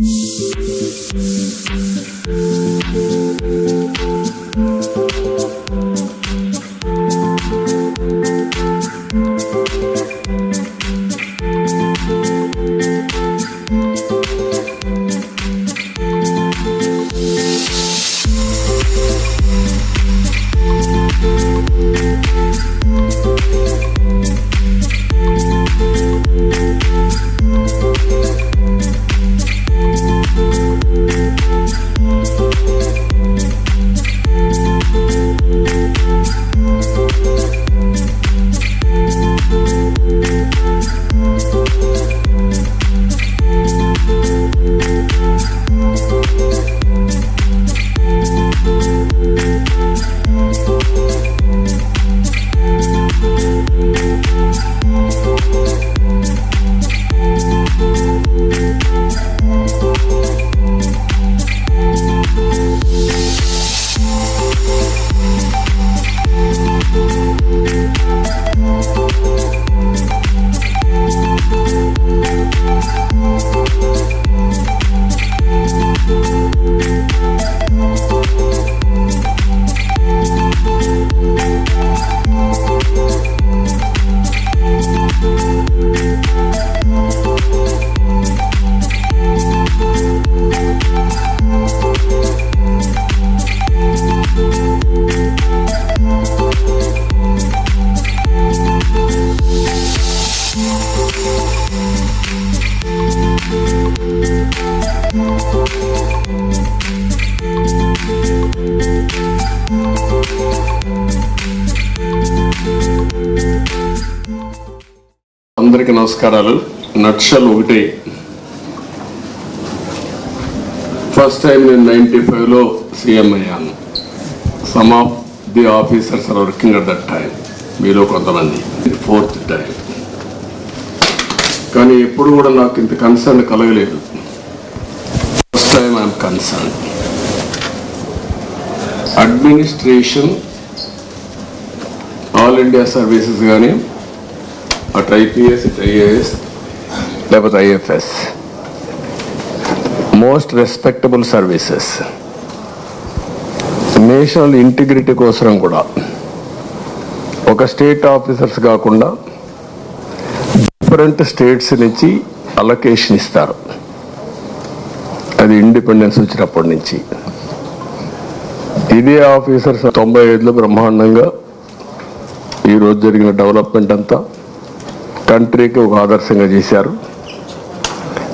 Thank you. అందరికీ నమస్కారాలు. నక్షల్ ఒకటి. ఫస్ట్ టైం నేను నైంటీ ఫైవ్లో సీఎం అయ్యాను. Some of the officers are working at that time మీలో కొంతమంది. ఫోర్త్ టైం కానీ ఎప్పుడు కూడా నాకు ఇంత కన్సర్న్ కలగలేదు. First time I'm concern administration all India services కానీ అటు ఐపీఎస్ ఇటు ఐఏఎస్ లేకపోతే IFS most respectable services national integrity కోసం కూడా. ఒక స్టేట్ ఆఫీసర్స్ కాకుండా డిఫరెంట్ స్టేట్స్ నుంచి అలొకేషన్ ఇస్తారు. అది ఇండిపెండెన్స్ వచ్చినప్పటి నుంచి. ఇదే ఆఫీసర్స్ తొంభై ఐదులో బ్రహ్మాండంగా ఈరోజు జరిగిన డెవలప్మెంట్ అంతా కంట్రీకి ఒక ఆదర్శంగా చేశారు.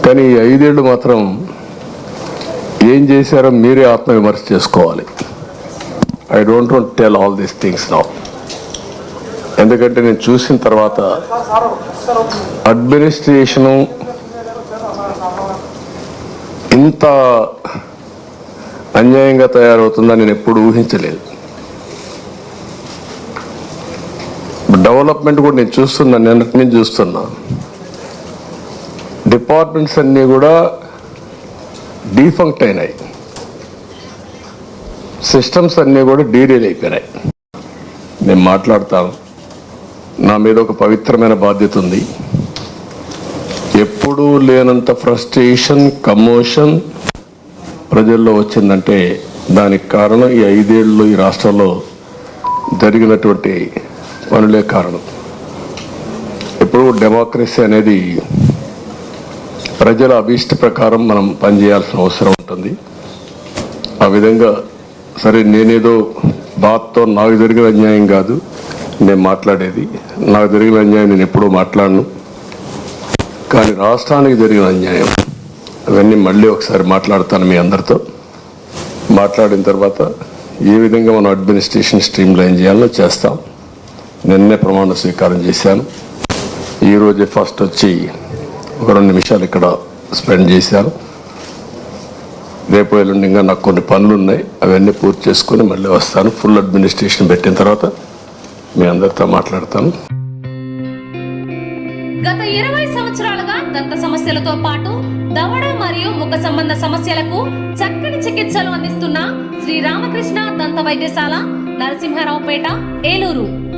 కానీ ఈ ఐదేళ్ళు మాత్రం ఏం చేశారో మీరే ఆత్మవిమర్శ చేసుకోవాలి. I don't want tell all these things now ఎందుకంటే నేను చూసిన తర్వాత అడ్మినిస్ట్రేషను ఇంత అన్యాయంగా తయారవుతుందని నేను ఎప్పుడు ఊహించలేదు. డెవలప్మెంట్ కూడా నేను చూస్తున్నా నిన్నటి నుంచి చూస్తున్నా. డిపార్ట్మెంట్స్ అన్నీ కూడా డీఫంక్ట్ అయినాయి. సిస్టమ్స్ అన్నీ కూడా డీరేల్ అయిపోయినాయి. నేను మాట్లాడతాను నా మీద ఒక పవిత్రమైన బాధ్యత ఉంది. ఎప్పుడూ లేనంత ఫ్రస్ట్రేషన్ కమోషన్ ప్రజల్లో వచ్చిందంటే దానికి కారణం ఈ ఐదేళ్ళు ఈ రాష్ట్రంలో జరిగినటువంటి పనులే కారణం. ఇప్పుడు డెమోక్రసీ అనేది ప్రజల అభీష్ట ప్రకారం మనం పనిచేయాల్సిన అవసరం ఉంటుంది. ఆ విధంగా సరే నేనేదో బాత్తో నాకు జరిగిన అన్యాయం కాదు నేను మాట్లాడేది. నాకు జరిగిన అన్యాయం నేను ఎప్పుడూ మాట్లాడను. కానీ రాష్ట్రానికి జరిగిన అన్యాయం అవన్నీ మళ్ళీ ఒకసారి మాట్లాడతాను మీ అందరితో. మాట్లాడిన తర్వాత ఏ విధంగా మనం అడ్మినిస్ట్రేషన్ స్ట్రీమ్ లైన్ చేయాలో చేస్తాం. నిన్నే ప్రమాణ స్వీకారం చేశాను. ఈరోజే ఫస్ట్ వచ్చి ఒక రెండు నిమిషాలు ఇక్కడ స్పెండ్ చేశాను. రేపు ఎల్లుండి ఇంకా నాకు కొన్ని పనులు ఉన్నాయి అవన్నీ పూర్తి చేసుకుని మళ్ళీ వస్తాను. ఫుల్ అడ్మినిస్ట్రేషన్ పెట్టిన తర్వాత మీ అందరితో మాట్లాడతాను. గత ఇరవై సంవత్సరాలుగా దంత సమస్యలతో పాటు దవడ మరియు ముఖ సంబంధ సమస్యలకు చక్కని చికిత్సలు అందిస్తున్న శ్రీ రామకృష్ణ దంత వైద్యశాల నరసింహారావుపేట ఏలూరు.